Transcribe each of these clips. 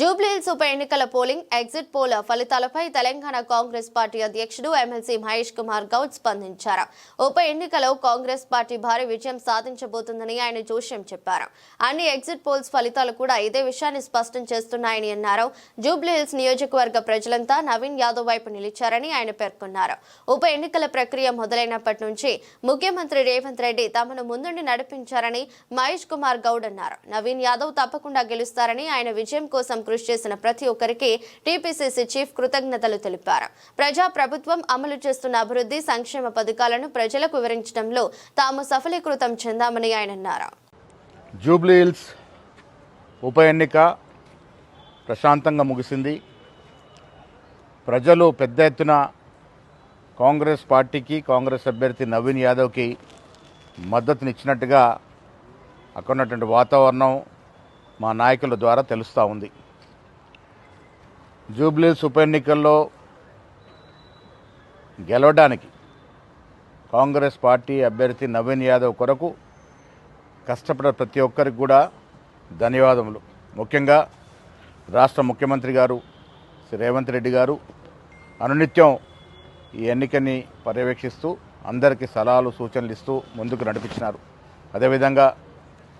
జూబ్లీహిల్స్ ఉప ఎన్నికల polling exit poll ఫలితాలపై తెలంగాణ కాంగ్రెస్ పార్టీ అధ్యక్షుడు ఎమ్మెల్సీ మహేష్ కుమార్ గౌడ్ స్పందించారు. ఉప ఎన్నికలో కాంగ్రెస్ పార్టీ భారీ విజయం సాధించబోతుందని ఆయన జోష్యం చెప్పారు. అన్ని ఎగ్జిట్ పోల్స్ ఫలితాలు కూడా ఇదే విషయాన్ని స్పష్టం చేస్తున్నాయని అన్నారు. జూబ్లీహిల్స్ నియోజకవర్గ ప్రజలంతా నవీన్ యాదవ్ వైపు నిలిచారని ఆయన పేర్కొన్నారు. ఉప ఎన్నికల ప్రక్రియ మొదలైనప్పటి నుంచి ముఖ్యమంత్రి రేవంత్ రెడ్డి తమను ముందుండి నడిపించారని మహేష్ కుమార్ గౌడ్ అన్నారు. నవీన్ యాదవ్ తప్పకుండా గెలుస్తారని ఆయన విజయం కోసం కృషి చేసిన ప్రతి ఒక్కరికి టీపీసీసీ చీఫ్ కృతజ్ఞతలు తెలిపారు. ప్రజా ప్రభుత్వం అమలు చేస్తున్న అభివృద్ధి సంక్షేమ పథకాలను ప్రజలకు వివరించడంలో తాము సఫలీకృతం చెందామని ఆయన అన్నారు. జూబ్లీహిల్స్ ఉప ఎన్నిక ప్రశాంతంగా ముగిసింది. ప్రజలు పెద్ద ఎత్తున కాంగ్రెస్ పార్టీకి కాంగ్రెస్ అభ్యర్థి నవీన్ యాదవ్కి మద్దతునిచ్చినట్టుగా అక్కడ ఉన్నటువంటి వాతావరణం మా నాయకుల ద్వారా తెలుస్తూ ఉంది. జూబ్లీస్ ఉప ఎన్నికల్లో గెలవడానికి కాంగ్రెస్ పార్టీ అభ్యర్థి నవీన్ యాదవ్ కొరకు కష్టపడే ప్రతి ఒక్కరికి కూడా ధన్యవాదములు. ముఖ్యంగా రాష్ట్ర ముఖ్యమంత్రి గారు శ్రీ రేవంత్ రెడ్డి గారు అనునిత్యం ఈ ఎన్నికని పర్యవేక్షిస్తూ అందరికీ సలహాలు సూచనలు ఇస్తూ ముందుకు నడిపించినారు. అదేవిధంగా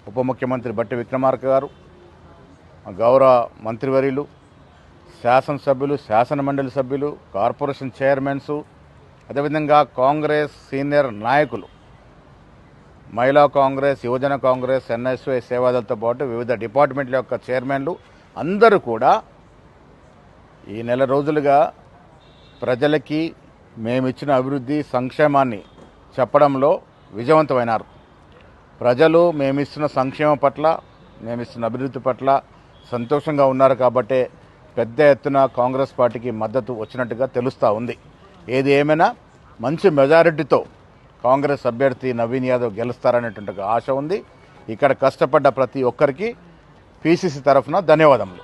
ఉప ముఖ్యమంత్రి బట్టి విక్రమార్క గారు గౌరవ మంత్రివర్యులు శాసనసభ్యులు శాసనమండలి సభ్యులు కార్పొరేషన్ చైర్మన్స్ అదేవిధంగా కాంగ్రెస్ సీనియర్ నాయకులు. మహిళా కాంగ్రెస్ యువజన కాంగ్రెస్ ఎన్ఎస్వై సేవాదలతో పాటు వివిధ డిపార్ట్మెంట్ల యొక్క చైర్మన్లు అందరూ కూడా ఈ నెల రోజులుగా ప్రజలకి మేమిచ్చిన అభివృద్ధి సంక్షేమాన్ని చెప్పడంలో విజయవంతమైనారు. ప్రజలు మేమిస్తున్న సంక్షేమం పట్ల మేమిస్తున్న అభివృద్ధి పట్ల సంతోషంగా ఉన్నారు కాబట్టే పెద్ద ఎత్తున కాంగ్రెస్ పార్టీకి మద్దతు వచ్చినట్టుగా తెలుస్తూ ఉంది. ఏది ఏమైనా మంచి మెజారిటీతో కాంగ్రెస్ అభ్యర్థి నవీన్ యాదవ్ గెలుస్తారనేటువంటి ఆశ ఉంది. ఇక్కడ కష్టపడ్డ ప్రతి ఒక్కరికి పీసీసీ తరఫున ధన్యవాదములు.